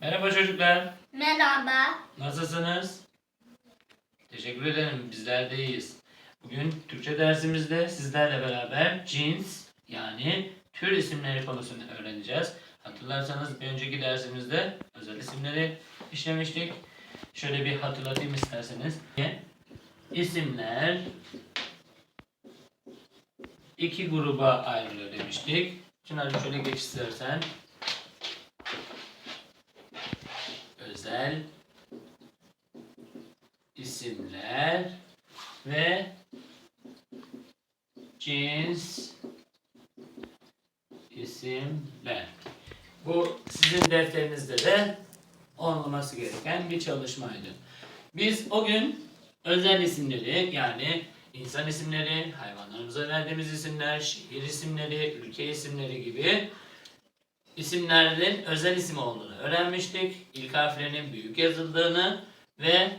Merhaba çocuklar. Merhaba. Nasılsınız? Teşekkür ederim. Bizler de iyiyiz. Bugün Türkçe dersimizde sizlerle beraber cins yani tür isimleri konusunu öğreneceğiz. Hatırlarsanız bir önceki dersimizde özel isimleri işlemiştik. Şöyle bir hatırlatayım isterseniz. İsimler iki gruba ayrılıyor demiştik. Çınar'cığım şöyle geç istersen. Özel isimler ve cins isimler. Bu sizin defterinizde de olmaması gereken bir çalışmaydı. Biz o gün özel isimleri yani insan isimleri, hayvanlarımıza verdiğimiz isimler, şehir isimleri, ülke isimleri gibi isimlerin özel isim olduğunu öğrenmiştik. İlk harflerinin büyük yazıldığını ve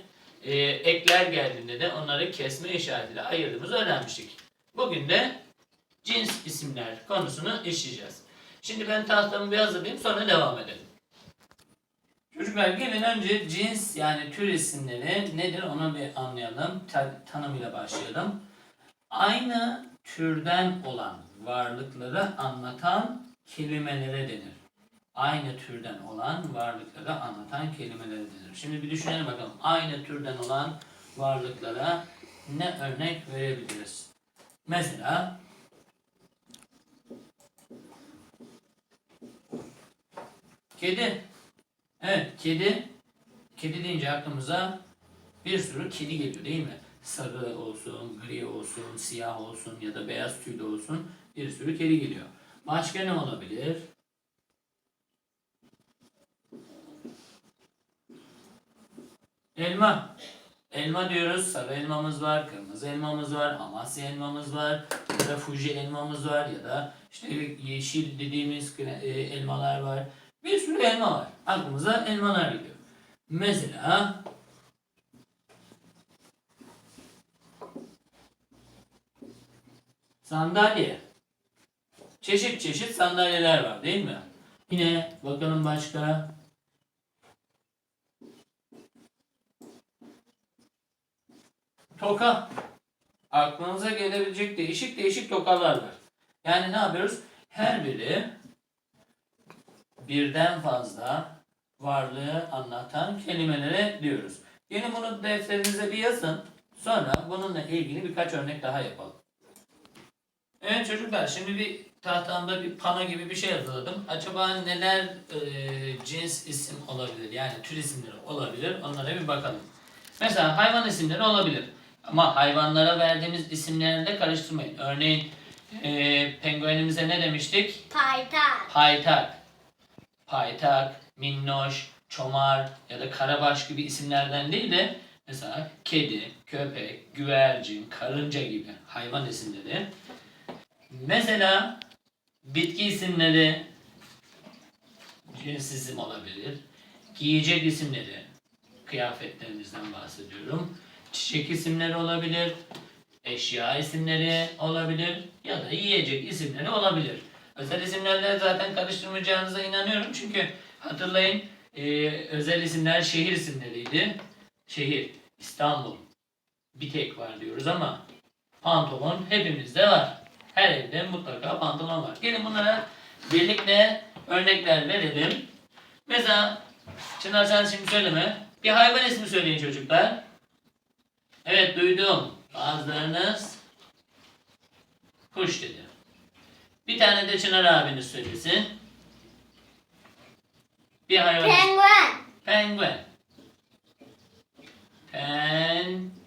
e, ekler geldiğinde de onları kesme işaretiyle ayırdığımızı öğrenmiştik. Bugün de cins isimler konusunu işleyeceğiz. Şimdi ben tahtamı bir hazırlayayım sonra devam edelim. Çocuklar gelin önce cins yani tür isimleri nedir onu bir anlayalım. Ta- tanımıyla başlayalım. Aynı türden olan varlıkları anlatan kelimelere denir. Aynı türden olan varlıkları anlatan kelimelere denir. Şimdi bir düşünelim bakalım. Aynı türden olan varlıklara ne örnek verebiliriz? Mesela kedi. Evet, kedi. Kedi deyince aklımıza bir sürü kedi geliyor değil mi? Sarı olsun, gri olsun, siyah olsun ya da beyaz tüylü olsun bir sürü kedi geliyor. Başka ne olabilir? Elma. Elma diyoruz. Sarı elmamız var, kırmızı elmamız var, amasya elmamız var, ya da fuji elmamız var ya da işte yeşil dediğimiz e, elmalar var. Bir sürü elma var. Aklımıza elmalar geliyor. Mesela sandalye. Çeşit çeşit sandalyeler var değil mi? Yine bakalım başka. Toka. Aklınıza gelebilecek değişik değişik tokalar var. Yani ne yapıyoruz? Her biri birden fazla varlığı anlatan kelimelere diyoruz. Yine bunu defterinize bir yazın. Sonra bununla ilgili birkaç örnek daha yapalım. Evet çocuklar şimdi bir tahtamda bir pano gibi bir şey hazırladım. Acaba neler e, cins isim olabilir yani tür isimleri olabilir onlara bir bakalım. Mesela hayvan isimleri olabilir. Ama hayvanlara verdiğimiz isimlerle karıştırmayın. Örneğin e, penguenimize ne demiştik? Paytak. Paytak, paytak, minnoş, çomar ya da karabaş gibi isimlerden değil de mesela kedi, köpek, güvercin, karınca gibi hayvan isimleri. Mesela bitki isimleri cins isim olabilir. Giyecek isimleri, kıyafetlerimizden bahsediyorum. Çiçek isimleri olabilir. Eşya isimleri olabilir ya da yiyecek isimleri olabilir. Özel isimlerle zaten karıştırmayacağınıza inanıyorum çünkü hatırlayın e, özel isimler şehir isimleriydi. Şehir, İstanbul bir tek var diyoruz ama pantolon hepimizde var. Her evde mutlaka pantolon var. Gelin bunlara birlikte örnekler verelim. Mesela Çınar sen şimdi söyleme. Bir hayvan ismi söyleyin çocuklar. Evet duydum. Bazılarınız kuş dedi. Bir tane de Çınar abiniz söylesin. Bir hayvan. Penguen. Penguen. Penguen.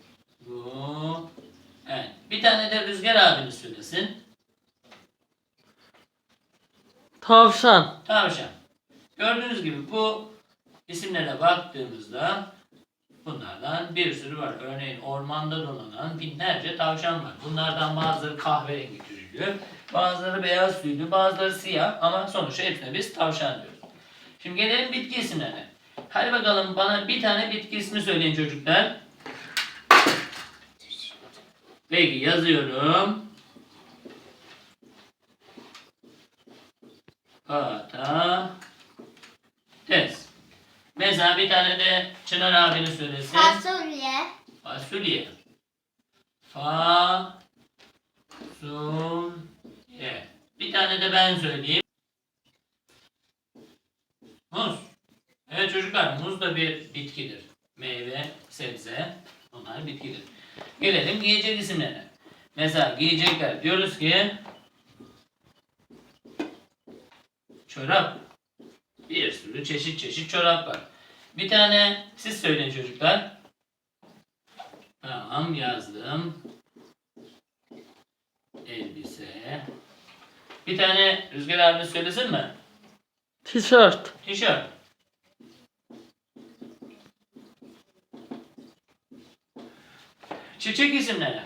Evet. Bir tane de Rüzgar abiniz söylesin. Tavşan. Tavşan. Gördüğünüz gibi bu isimlere baktığımızda bunlardan bir sürü var. Örneğin ormanda dolanan binlerce tavşan var. Bunlardan bazıları kahverengi tüylü, bazıları beyaz tüylü, bazıları siyah ama sonuçta hepsine biz tavşan diyoruz. Şimdi gelelim bitki isimlerine. Hadi bakalım bana bir tane bitki ismi söyleyin çocuklar. Peki yazıyorum. Patates. Mesela bir tane de Çınar abini söylesin. Fasulye. Fasulye. Fa sul ye. Bir tane de ben söyleyeyim. Muz. Evet çocuklar muz da bir bitkidir. Meyve, sebze onlar bitkidir. Gelelim giyecek isimlerine. Mesela giyecekler diyoruz ki çorap. Bir sürü çeşit çeşit çorap var. Bir tane siz söyleyin çocuklar. Tamam yazdım. Elbise. Bir tane Rüzgar abi söylesin mi? Tişört. Tişört. Çiçek isimleri.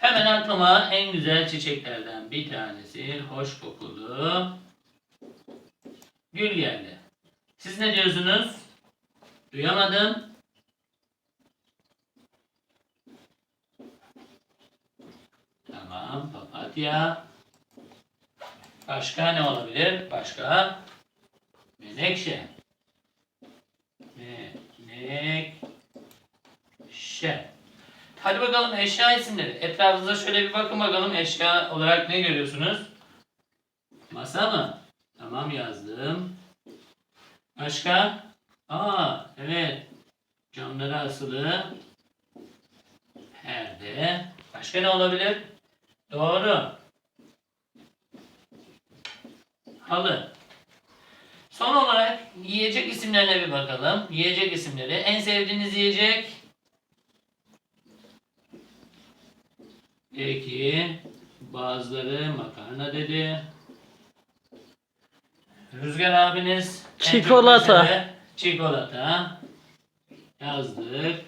Hemen aklıma en güzel çiçeklerden bir tanesi hoş kokulu gül geldi. Siz ne diyorsunuz? Duyamadım. Tamam, papatya. Başka ne olabilir? Başka? Menekşe. Menekşe. Hadi bakalım eşya isimleri. Etrafınıza şöyle bir bakın bakalım eşya olarak ne görüyorsunuz? Masa mı? Tamam yazdım. Başka? Aa evet. Camlara asılı. Perde. Başka ne olabilir? Doğru. Halı. Son olarak yiyecek isimlerine bir bakalım. Yiyecek isimleri. En sevdiğiniz yiyecek? Peki. Bazıları makarna dedi. Rüzgar abiniz Çikolata. Çikolata. Yazdık.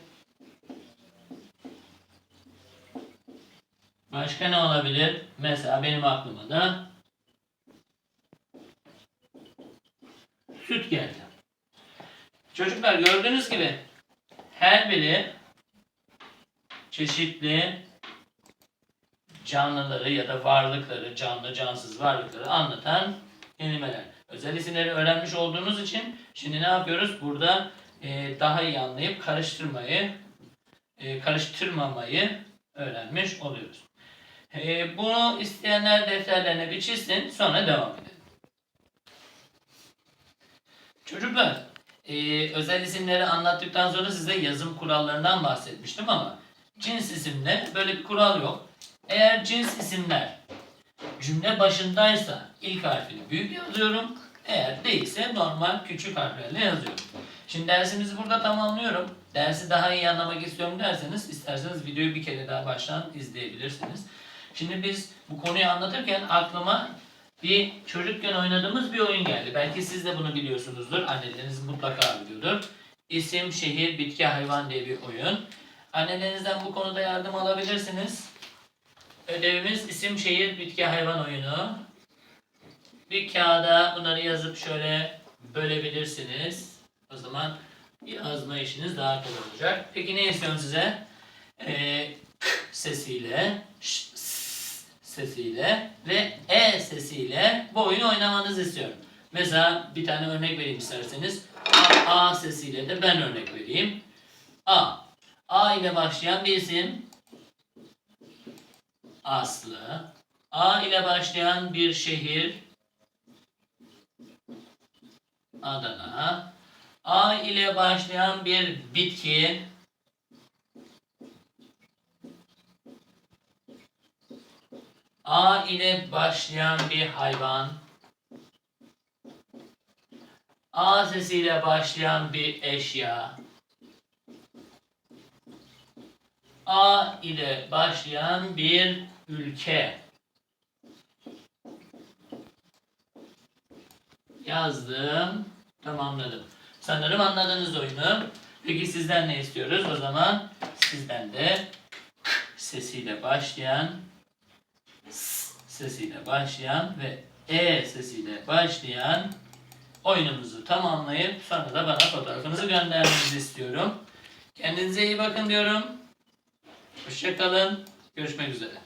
Başka ne olabilir? Mesela benim aklıma da süt geldi. Çocuklar gördüğünüz gibi her biri çeşitli canlıları ya da varlıkları, canlı cansız varlıkları anlatan kelimeler. Özel isimleri öğrenmiş olduğunuz için şimdi ne yapıyoruz? Burada e, daha iyi anlayıp karıştırmayı, e, karıştırmamayı öğrenmiş oluyoruz. E, bunu isteyenler defterlerine bir çizsin, sonra devam edelim. Çocuklar, e, özel isimleri anlattıktan sonra size yazım kurallarından bahsetmiştim ama cins isimde böyle bir kural yok. Eğer cins isimler cümle başındaysa ilk harfini büyük yazıyorum. Eğer değilse normal küçük harflerle yazıyorum. Şimdi dersimizi burada tamamlıyorum. Dersi daha iyi anlamak istiyorum derseniz isterseniz videoyu bir kere daha baştan izleyebilirsiniz. Şimdi biz bu konuyu anlatırken aklıma bir çocukken oynadığımız bir oyun geldi. Belki siz de bunu biliyorsunuzdur. Anneleriniz mutlaka biliyordur. İsim, şehir, bitki, hayvan diye bir oyun. Annelerinizden bu konuda yardım alabilirsiniz. Ödevimiz isim, şehir, bitki, hayvan oyunu. Bir kağıda bunları yazıp şöyle bölebilirsiniz. O zaman yazma işiniz daha kolay olacak. Peki ne istiyorum size? Ee, sesiyle, ş, sesiyle ve e sesiyle bu oyunu oynamanızı istiyorum. Mesela bir tane örnek vereyim isterseniz. A, A sesiyle de ben örnek vereyim. A. A ile başlayan bir isim. Aslı. A ile başlayan bir şehir. Adana. A ile başlayan bir bitki. A ile başlayan bir hayvan. A sesiyle başlayan bir eşya. A ile başlayan bir ülke. Yazdım, tamamladım. Sanırım anladınız oyunu. Peki sizden ne istiyoruz? O zaman sizden de k sesiyle başlayan, s sesiyle başlayan ve e sesiyle başlayan oyunumuzu tamamlayıp sonra da bana fotoğrafınızı göndermenizi istiyorum. Kendinize iyi bakın diyorum. Hoşçakalın. Görüşmek üzere.